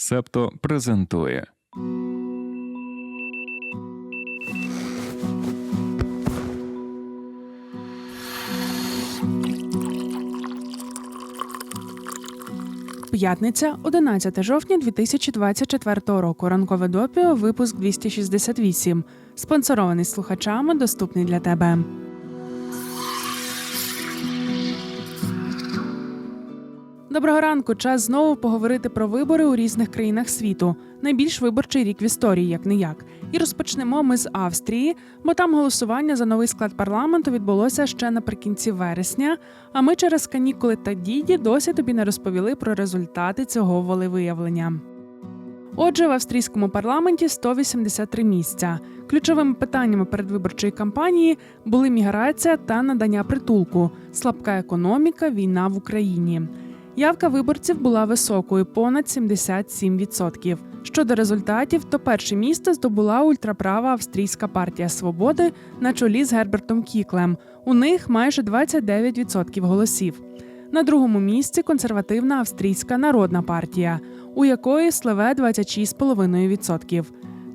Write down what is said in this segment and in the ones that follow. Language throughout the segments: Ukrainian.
Септо презентує. П'ятниця, 11 жовтня 2024 року. Ранкове допіо, випуск 268. Спонсорований слухачами, доступний для тебе. Доброго ранку. Час знову поговорити про вибори у різних країнах світу. Найбільш виборчий рік в історії, як не як. І розпочнемо ми з Австрії, бо там голосування за новий склад парламенту відбулося ще наприкінці вересня. А ми через канікули та діді досі тобі не розповіли про результати цього волевиявлення. Отже, в австрійському парламенті 183 місця. Ключовими питаннями передвиборчої кампанії були міграція та надання притулку, слабка економіка, війна в Україні. Явка виборців була високою понад 77%. Щодо результатів, то перше місце здобула ультраправа австрійська партія свободи на чолі з Гербертом Кіклем. У них майже 29% голосів. На другому місці консервативна австрійська народна партія, у якої сливе 26,5%.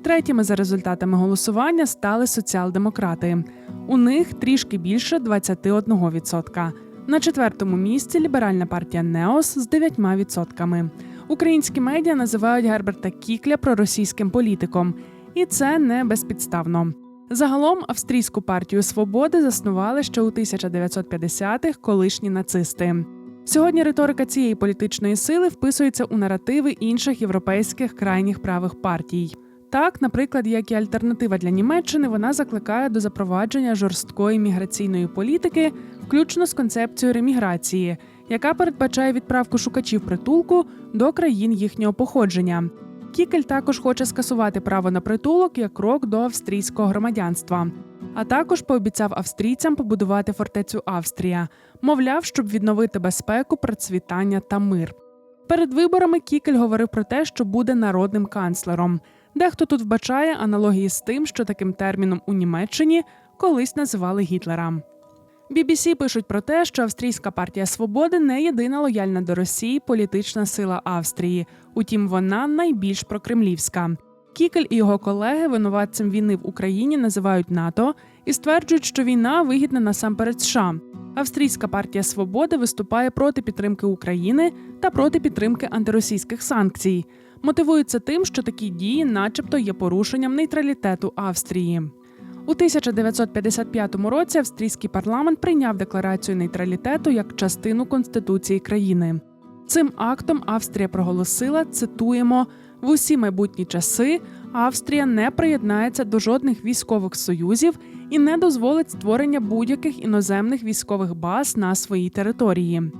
Третіми за результатами голосування стали соціал-демократи. У них трішки більше 21%. На четвертому місці ліберальна партія Неос з 9%. Українські медіа називають Герберта Кікля проросійським політиком, і це не безпідставно. Загалом австрійську партію свободи заснували ще у 1950-х колишні нацисти. Сьогодні риторика цієї політичної сили вписується у наративи інших європейських крайніх правих партій. Так, наприклад, як і альтернатива для Німеччини, вона закликає до запровадження жорсткої міграційної політики, включно з концепцією реміграції, яка передбачає відправку шукачів притулку до країн їхнього походження. Кікель також хоче скасувати право на притулок як крок до австрійського громадянства. А також пообіцяв австрійцям побудувати фортецю Австрія, мовляв, щоб відновити безпеку, процвітання та мир. Перед виборами Кікель говорив про те, що буде народним канцлером. Дехто тут вбачає аналогії з тим, що таким терміном у Німеччині колись називали Гітлера. BBC пишуть про те, що Австрійська партія свободи не єдина лояльна до Росії політична сила Австрії. Утім, вона найбільш прокремлівська. Кікель і його колеги винуватцем війни в Україні називають НАТО і стверджують, що війна вигідна насамперед США. Австрійська партія свободи виступає проти підтримки України та проти підтримки антиросійських санкцій. Мотивується тим, що такі дії, начебто, є порушенням нейтралітету Австрії. У 1955 році австрійський парламент прийняв декларацію нейтралітету як частину конституції країни. Цим актом Австрія проголосила, цитуємо, в усі майбутні часи Австрія не приєднається до жодних військових союзів і не дозволить створення будь-яких іноземних військових баз на своїй території.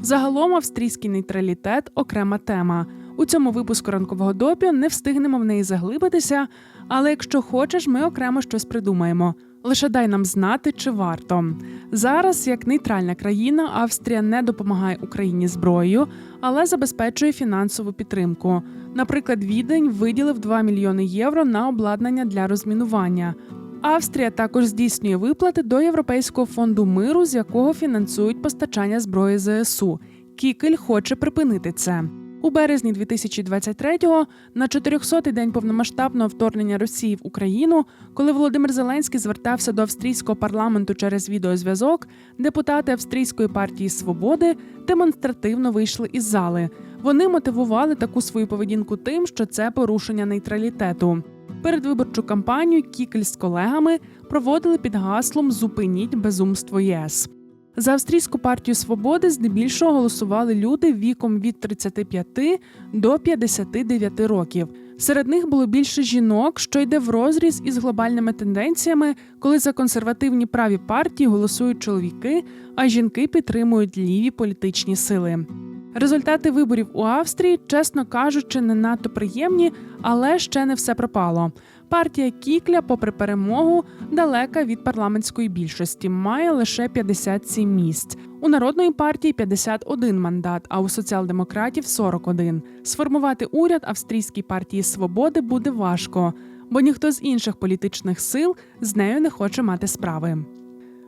Загалом австрійський нейтралітет окрема тема. У цьому випуску ранкового допіо не встигнемо в неї заглибитися, але якщо хочеш, ми окремо щось придумаємо. Лише дай нам знати, чи варто. Зараз, як нейтральна країна, Австрія не допомагає Україні зброєю, але забезпечує фінансову підтримку. Наприклад, Відень виділив 2 мільйони євро на обладнання для розмінування. Австрія також здійснює виплати до Європейського фонду миру, з якого фінансують постачання зброї ЗСУ. Кікель хоче припинити це. У березні 2023-го, на 400-й день повномасштабного вторгнення Росії в Україну, коли Володимир Зеленський звертався до австрійського парламенту через відеозв'язок, депутати австрійської партії Свободи демонстративно вийшли із зали. Вони мотивували таку свою поведінку тим, що це порушення нейтралітету. Передвиборчу кампанію Кікель з колегами проводили під гаслом Зупиніть безумство ЄС. За австрійську партію свободи здебільшого голосували люди віком від 35 до 59 років. Серед них було більше жінок, що йде в розріз із глобальними тенденціями, коли за консервативні праві партії голосують чоловіки, а жінки підтримують ліві політичні сили. Результати виборів у Австрії, чесно кажучи, не надто приємні, але ще не все пропало. Партія Кікля, попри перемогу, далека від парламентської більшості, має лише 57 місць. У народної партії 51 мандат, а у соціал-демократів 41. Сформувати уряд австрійській партії свободи буде важко, бо ніхто з інших політичних сил з нею не хоче мати справи.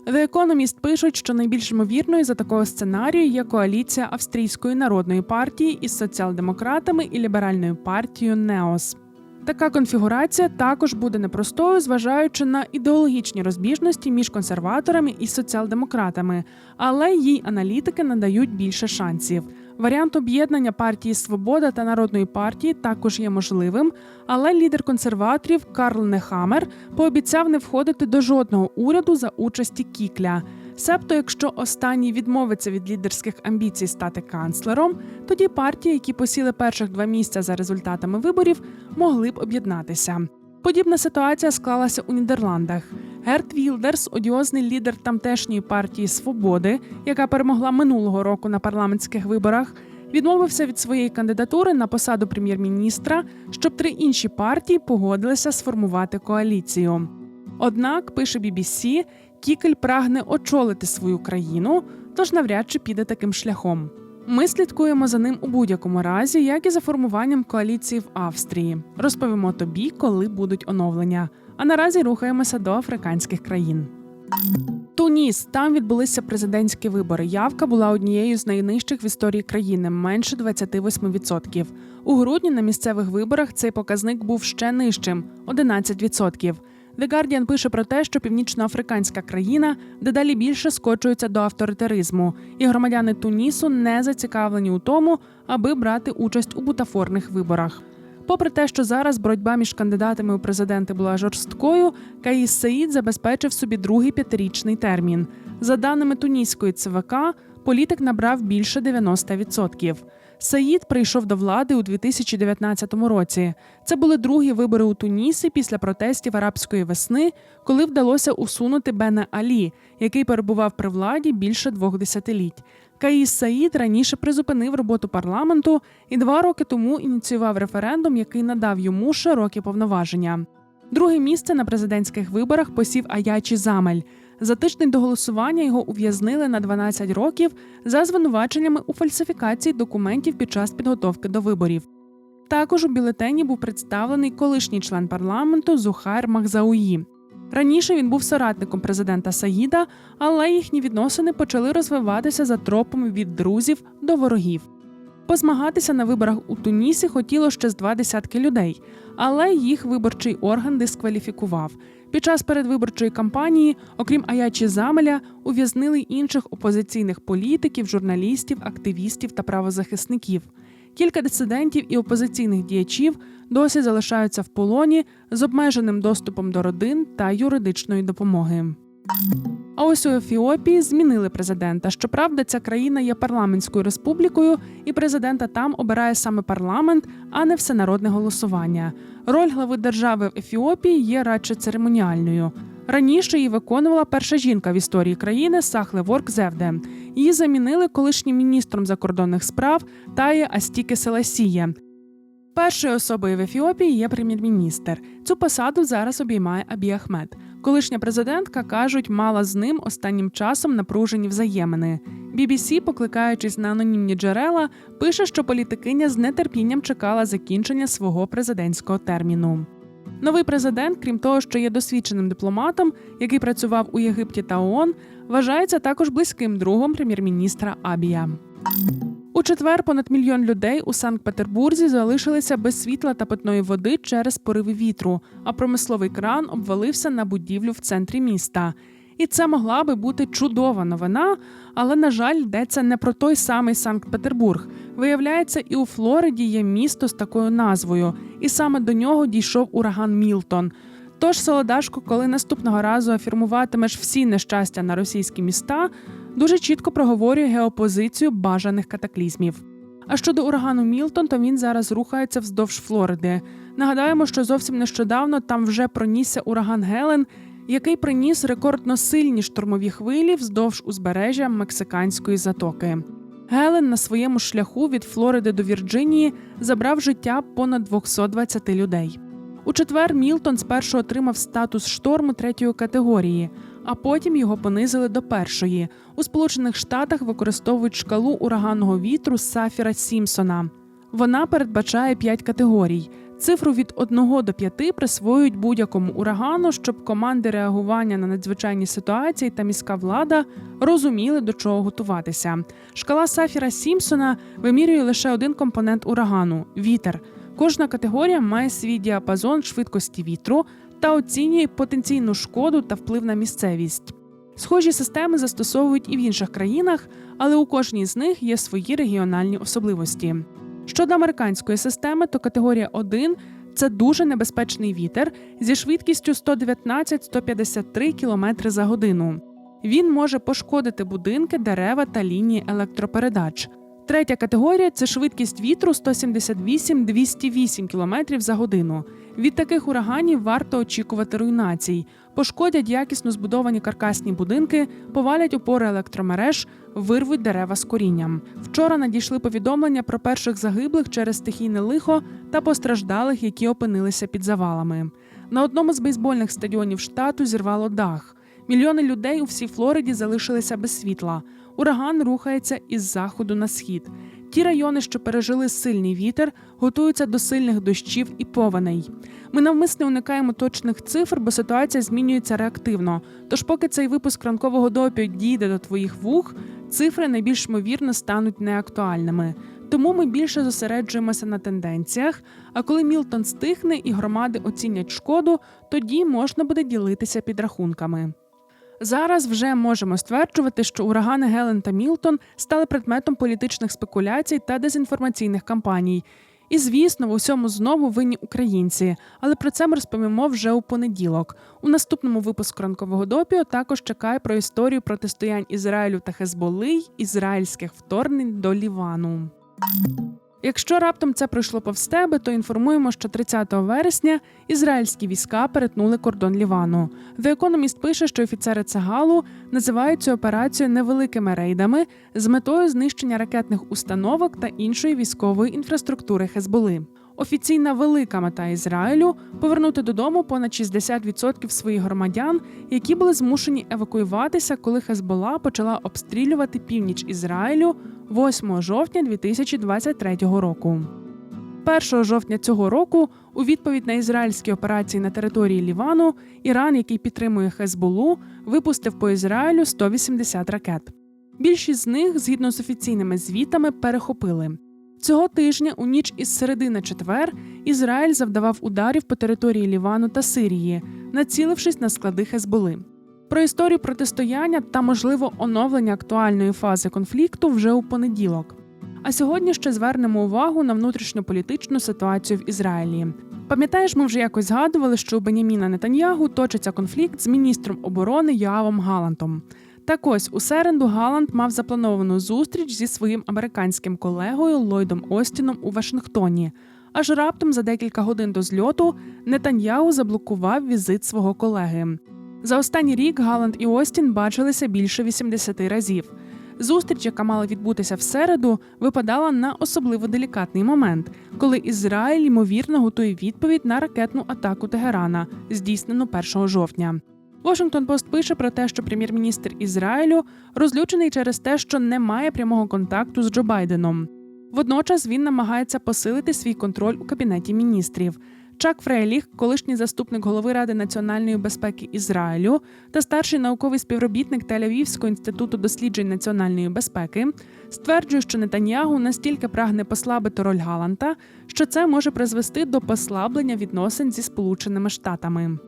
The Economist пишуть, що найбільш ймовірною за такого сценарію є коаліція Австрійської народної партії із соціал-демократами і ліберальною партією Неос. Така конфігурація також буде непростою, зважаючи на ідеологічні розбіжності між консерваторами і соціал-демократами, але їй аналітики надають більше шансів. Варіант об'єднання партії Свобода та народної партії також є можливим, але лідер консерваторів Карл Нехамер пообіцяв не входити до жодного уряду за участі Кікля. Себто, якщо останній відмовиться від лідерських амбіцій стати канцлером, тоді партії, які посіли перших два місця за результатами виборів, могли б об'єднатися. Подібна ситуація склалася у Нідерландах. Герт Вілдерс, одіозний лідер тамтешньої партії Свободи, яка перемогла минулого року на парламентських виборах, відмовився від своєї кандидатури на посаду прем'єр-міністра, щоб три інші партії погодилися сформувати коаліцію. Однак, пише BBC, Кікель прагне очолити свою країну, тож навряд чи піде таким шляхом. Ми слідкуємо за ним у будь-якому разі, як і за формуванням коаліції в Австрії. Розповімо тобі, коли будуть оновлення. А наразі рухаємося до африканських країн. Туніс там відбулися президентські вибори. Явка була однією з найнижчих в історії країни менше 28%. У грудні на місцевих виборах цей показник був ще нижчим 11%. The Guardian пише про те, що північноафриканська країна дедалі більше скочується до авторитаризму, і громадяни Тунісу не зацікавлені у тому, аби брати участь у бутафорних виборах. Попри те, що зараз боротьба між кандидатами у президенти була жорсткою, Каїс Саїд забезпечив собі другий п'ятирічний термін. За даними туніської ЦВК, політик набрав більше 90%. Саїд прийшов до влади у 2019 році. Це були другі вибори у Тунісі після протестів арабської весни, коли вдалося усунути Бена Алі, який перебував при владі більше двох десятиліть. Каїс Саїд раніше призупинив роботу парламенту і два роки тому ініціював референдум, який надав йому широкі повноваження. Друге місце на президентських виборах посів Аячі Замель. За тиждень до голосування його ув'язнили на 12 років за звинуваченнями у фальсифікації документів під час підготовки до виборів. Також у бюлетені був представлений колишній член парламенту Зухайр Махзауї. Раніше він був соратником президента Саїда, але їхні відносини почали розвиватися за тропами від друзів до ворогів. Позмагатися на виборах у Тунісі хотіло ще з два десятки людей, але їх виборчий орган дискваліфікував. Під час передвиборчої кампанії, окрім Аячі Замеля, ув'язнили інших опозиційних політиків, журналістів, активістів та правозахисників. Кілька дисидентів і опозиційних діячів досі залишаються в полоні з обмеженим доступом до родин та юридичної допомоги. А ось у Ефіопії змінили президента. Щоправда, ця країна є парламентською республікою, і президента там обирає саме парламент, а не всенародне голосування. Роль глави держави в Ефіопії є радше церемоніальною. Раніше її виконувала перша жінка в історії країни Сахле Ворк Зевде. Її замінили колишнім міністром закордонних справ Тає Астіки Селасіє. Першою особою в Ефіопії є прем'єр-міністр. Цю посаду зараз обіймає Абі Ахмед. Колишня президентка кажуть, мала з ним останнім часом напружені взаємини. BBC, покликаючись на анонімні джерела, пише, що політикиня з нетерпінням чекала закінчення свого президентського терміну. Новий президент, крім того, що є досвідченим дипломатом, який працював у Єгипті та ООН, вважається також близьким другом прем'єр-міністра Абія. Четвер понад мільйон людей у Санкт-Петербурзі залишилися без світла та питної води через пориви вітру, а промисловий кран обвалився на будівлю в центрі міста. І це могла би бути чудова новина, але на жаль, йдеться не про той самий Санкт-Петербург. Виявляється, і у Флориді є місто з такою назвою, і саме до нього дійшов ураган Мілтон. Тож, Солодашко, коли наступного разу афірмуватимеш всі нещастя на російські міста, дуже чітко проговорює геопозицію бажаних катаклізмів. А щодо урагану Мілтон, то він зараз рухається вздовж Флориди. Нагадаємо, що зовсім нещодавно там вже пронісся ураган Гелен, який приніс рекордно сильні штормові хвилі вздовж узбережжя Мексиканської затоки. Гелен на своєму шляху від Флориди до Вірджинії забрав життя понад 220 людей. У четвер Мілтон спершу отримав статус шторму третьої категорії, а потім його понизили до першої. У Сполучених Штатах використовують шкалу ураганного вітру Сафіра Сімпсона. Вона передбачає п'ять категорій: Цифру від 1 до 5 присвоюють будь-якому урагану, щоб команди реагування на надзвичайні ситуації та міська влада розуміли, до чого готуватися. Шкала Сафіра Сімпсона вимірює лише один компонент урагану вітер. Кожна категорія має свій діапазон швидкості вітру та оцінює потенційну шкоду та вплив на місцевість. Схожі системи застосовують і в інших країнах, але у кожній з них є свої регіональні особливості. Щодо американської системи, то категорія 1 – це дуже небезпечний вітер зі швидкістю 119-153 км за годину. Він може пошкодити будинки, дерева та лінії електропередач. Третя категорія це швидкість вітру 178-208 км за годину. Від таких ураганів варто очікувати руйнацій, пошкодять якісно збудовані каркасні будинки, повалять опори електромереж, вирвуть дерева з корінням. Вчора надійшли повідомлення про перших загиблих через стихійне лихо та постраждалих, які опинилися під завалами. На одному з бейсбольних стадіонів штату зірвало дах. Мільйони людей у всій Флориді залишилися без світла. Ураган рухається із заходу на схід. Ті райони, що пережили сильний вітер, готуються до сильних дощів і повеней. Ми навмисне уникаємо точних цифр, бо ситуація змінюється реактивно. Тож, поки цей випуск ранкового допію дійде до твоїх вух, цифри найбільш ймовірно стануть неактуальними. Тому ми більше зосереджуємося на тенденціях. А коли Мілтон стихне і громади оцінять шкоду, тоді можна буде ділитися підрахунками. Зараз вже можемо стверджувати, що урагани Гелен та Мілтон стали предметом політичних спекуляцій та дезінформаційних кампаній. І звісно, в усьому знову винні українці, але про це ми розповімо вже у понеділок. У наступному випуску ранкового допіо також чекає про історію протистоянь Ізраїлю та Хезболи ізраїльських вторгнень до Лівану. Якщо раптом це пройшло повз тебе, то інформуємо, що 30 вересня ізраїльські війська перетнули кордон Лівану. The Economist пише, що офіцери Цагалу називають цю операцію невеликими рейдами з метою знищення ракетних установок та іншої військової інфраструктури Хезболи. Офіційна велика мета Ізраїлю повернути додому понад 60% своїх громадян, які були змушені евакуюватися, коли Хезбола почала обстрілювати північ Ізраїлю 8 жовтня 2023 року. 1 жовтня цього року, у відповідь на ізраїльські операції на території Лівану, Іран, який підтримує Хезболу, випустив по Ізраїлю 180 ракет. Більшість з них, згідно з офіційними звітами, перехопили. Цього тижня, у ніч із середи на четвер, Ізраїль завдавав ударів по території Лівану та Сирії, націлившись на склади Хезболи. Про історію протистояння та можливо оновлення актуальної фази конфлікту вже у понеділок. А сьогодні ще звернемо увагу на внутрішньополітичну ситуацію в Ізраїлі. Пам'ятаєш, ми вже якось згадували, що у Беняміна Нетаньягу точиться конфлікт з міністром оборони Йоавом Галантом. Так ось у середу Галант мав заплановану зустріч зі своїм американським колегою Ллойдом Остіном у Вашингтоні. Аж раптом за декілька годин до зльоту Нетаньягу заблокував візит свого колеги. За останній рік Галанд і Остін бачилися більше 80 разів. Зустріч, яка мала відбутися в середу, випадала на особливо делікатний момент, коли Ізраїль ймовірно готує відповідь на ракетну атаку Тегерана, здійснену 1 жовтня. Washington Post пише про те, що прем'єр-міністр Ізраїлю розлючений через те, що не має прямого контакту з Джо Байденом. Водночас він намагається посилити свій контроль у кабінеті міністрів. Чак Фрейліх, колишній заступник голови Ради національної безпеки Ізраїлю та старший науковий співробітник Тель-Авівського інституту досліджень національної безпеки, стверджує, що Нетаньягу настільки прагне послабити роль Галанта, що це може призвести до послаблення відносин зі Сполученими Штатами.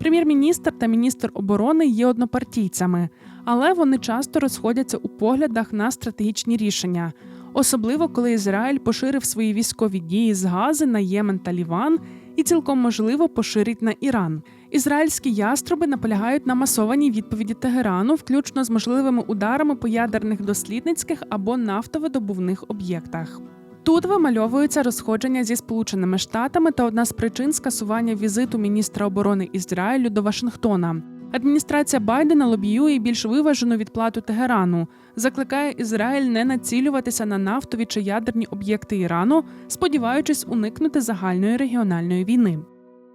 Прем'єр-міністр та міністр оборони є однопартійцями, але вони часто розходяться у поглядах на стратегічні рішення, особливо коли Ізраїль поширив свої військові дії з Гази на Ємен та Ліван і цілком можливо поширить на Іран. Ізраїльські яструби наполягають на масованій відповіді Тегерану, включно з можливими ударами по ядерних дослідницьких або нафтовидобувних об'єктах. Тут вимальовується розходження зі Сполученими Штатами та одна з причин скасування візиту міністра оборони Ізраїлю до Вашингтона. Адміністрація Байдена лобіює більш виважену відплату Тегерану, закликає Ізраїль не націлюватися на нафтові чи ядерні об'єкти Ірану, сподіваючись уникнути загальної регіональної війни.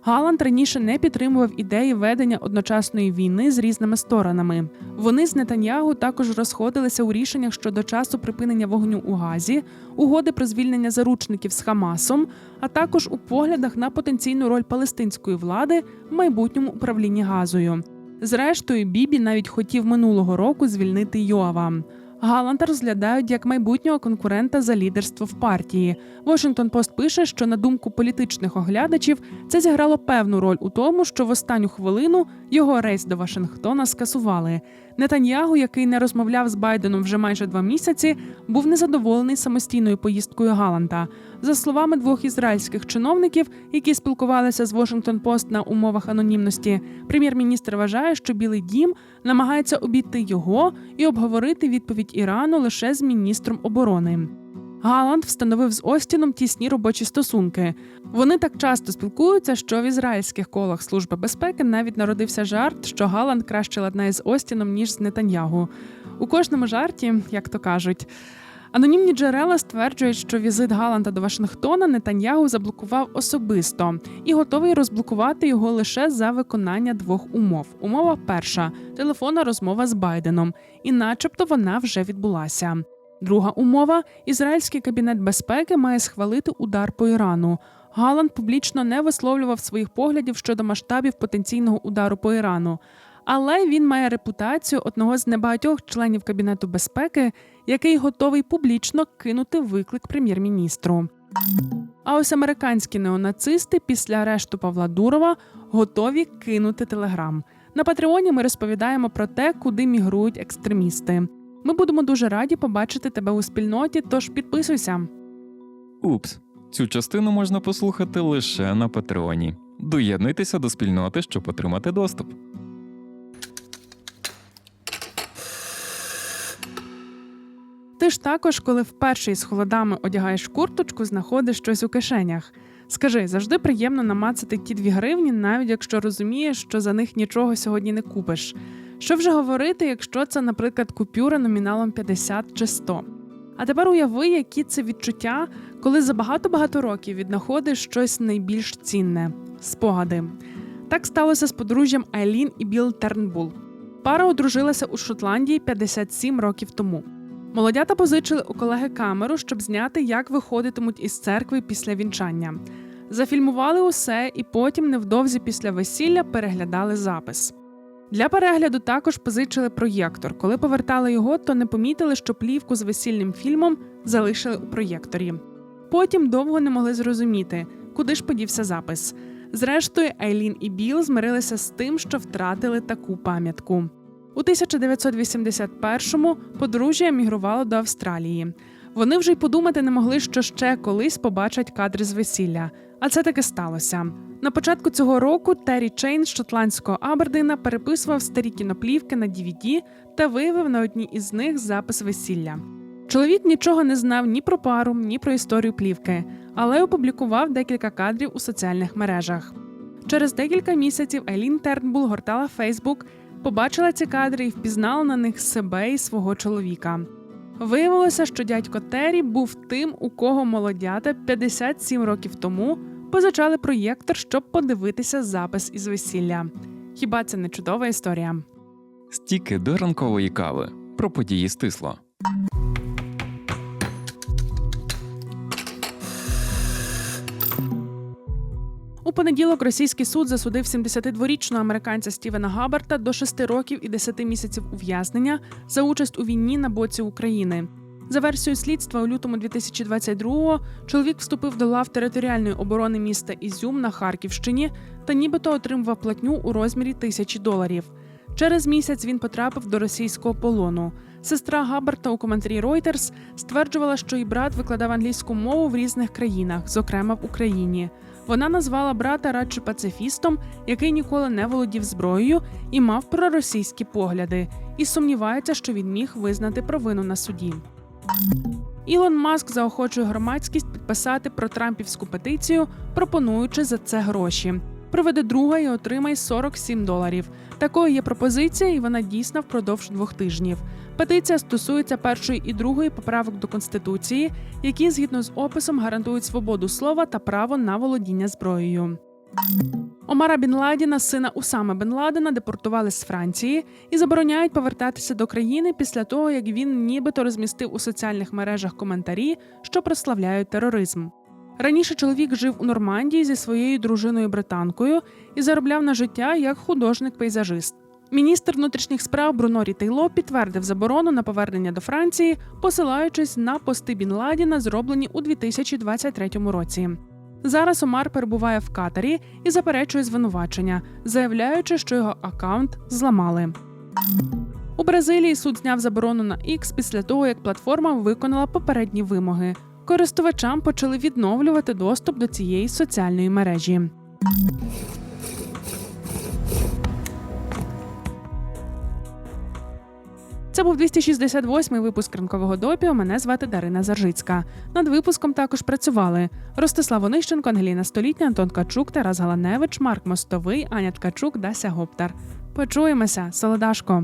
Галанд раніше не підтримував ідеї ведення одночасної війни з різними сторонами. Вони з Нетаньягу також розходилися у рішеннях щодо часу припинення вогню у Газі, угоди про звільнення заручників з Хамасом, а також у поглядах на потенційну роль палестинської влади в майбутньому управлінні Газою. Зрештою, Бібі навіть хотів минулого року звільнити Йоава. Галанта розглядають як майбутнього конкурента за лідерство в партії. Washington Post пише, що на думку політичних оглядачів це зіграло певну роль у тому, що в останню хвилину його рейс до Вашингтона скасували. Нетаньягу, який не розмовляв з Байденом вже майже два місяці, був незадоволений самостійною поїздкою Галанта. За словами двох ізраїльських чиновників, які спілкувалися з Washington Post на умовах анонімності, прем'єр-міністр вважає, що Білий Дім намагається обійти його і обговорити відповідь Ірану лише з міністром оборони. Галанд встановив з Остіном тісні робочі стосунки. Вони так часто спілкуються, що в ізраїльських колах служби безпеки навіть народився жарт, що Галанд краще ладнає з Остіном ніж з Нетаньягу. У кожному жарті, як то кажуть. Анонімні джерела стверджують, що візит Галанта до Вашингтона Нетаньягу заблокував особисто і готовий розблокувати його лише за виконання двох умов. Умова перша телефонна розмова з Байденом, і, начебто, вона вже відбулася. Друга умова: ізраїльський кабінет безпеки має схвалити удар по Ірану. Галанд публічно не висловлював своїх поглядів щодо масштабів потенційного удару по Ірану. Але він має репутацію одного з небагатьох членів кабінету безпеки, який готовий публічно кинути виклик прем'єр-міністру. А ось американські неонацисти після арешту Павла Дурова готові кинути телеграм. На Патреоні ми розповідаємо про те, куди мігрують екстремісти. Ми будемо дуже раді побачити тебе у спільноті, тож підписуйся. Упс, цю частину можна послухати лише на Патреоні. Доєднуйтеся до спільноти, щоб отримати доступ. Ти ж також, коли вперше із холодами одягаєш курточку, знаходиш щось у кишенях. Скажи, завжди приємно намацати ті дві гривні, навіть якщо розумієш, що за них нічого сьогодні не купиш. Що вже говорити, якщо це, наприклад, купюра номіналом 50 чи 100? А тепер уяви, які це відчуття, коли за багато-багато років віднаходиш щось найбільш цінне спогади. Так сталося з подружжям Айлін і Біл Тернбул. Пара одружилася у Шотландії 57 років тому. Молодята позичили у колеги камеру, щоб зняти, як виходитимуть із церкви після вінчання. Зафільмували усе і потім, невдовзі після весілля, переглядали запис. Для перегляду також позичили проєктор. Коли повертали його, то не помітили, що плівку з весільним фільмом залишили у проєкторі. Потім довго не могли зрозуміти, куди ж подівся запис. Зрештою, Айлін і Біл змирилися з тим, що втратили таку пам'ятку. У 1981-му подружжя емігрувало до Австралії. Вони вже й подумати не могли, що ще колись побачать кадри з весілля. А це таки сталося. На початку цього року Террі Чейн з шотландського Абердина переписував старі кіноплівки на DVD та виявив на одній із них запис весілля. Чоловік нічого не знав ні про пару, ні про історію плівки, але опублікував декілька кадрів у соціальних мережах. Через декілька місяців Айлін Тернбул гортала Фейсбук, побачила ці кадри і впізнала на них себе і свого чоловіка. Виявилося, що дядько Террі був тим, у кого молодята 57 років тому позичали проєктор, щоб подивитися запис із весілля. Хіба це не чудова історія? Стіки до ранкової кави про події стисло. Понеділок російський суд засудив 72-річного американця Стівена Габарта до 6 років і 10 місяців ув'язнення за участь у війні на боці України. За версією слідства, у лютому 2022-го чоловік вступив до лав територіальної оборони міста Ізюм на Харківщині та нібито отримував платню у розмірі тисячі доларів. Через місяць він потрапив до російського полону. Сестра Габарта у коментарі Reuters стверджувала, що і брат викладав англійську мову в різних країнах, зокрема в Україні. Вона назвала брата радше пацифістом, який ніколи не володів зброєю і мав проросійські погляди, і сумнівається, що він міг визнати провину на суді. Ілон Маск заохочує громадськість підписати про трампівську петицію, пропонуючи за це гроші. Проведи друга і отримай 47 доларів. Такою є пропозиція, і вона дійсна впродовж двох тижнів. Петиція стосується першої і другої поправок до конституції, які згідно з описом гарантують свободу слова та право на володіння зброєю. Омара Бін Ладіна, сина Усами Бен Ладена, депортували з Франції і забороняють повертатися до країни після того, як він нібито розмістив у соціальних мережах коментарі, що прославляють тероризм. Раніше чоловік жив у Нормандії зі своєю дружиною британкою і заробляв на життя як художник-пейзажист. Міністр внутрішніх справ Бруно Рітейло підтвердив заборону на повернення до Франції, посилаючись на пости Бін Ладіна, зроблені у 2023 році. Зараз Омар перебуває в Катарі і заперечує звинувачення, заявляючи, що його аккаунт зламали. У Бразилії суд зняв заборону на X після того, як платформа виконала попередні вимоги. Користувачам почали відновлювати доступ до цієї соціальної мережі. Це був 268-й випуск ранкового допіо. Мене звати Дарина Заржицька. Над випуском також працювали Ростислав Онищенко, Ангеліна Столітня, Антон Качук, Тарас Галаневич, Марк Мостовий, Аня Ткачук, Дася Гоптар. Почуємося, Солодашко.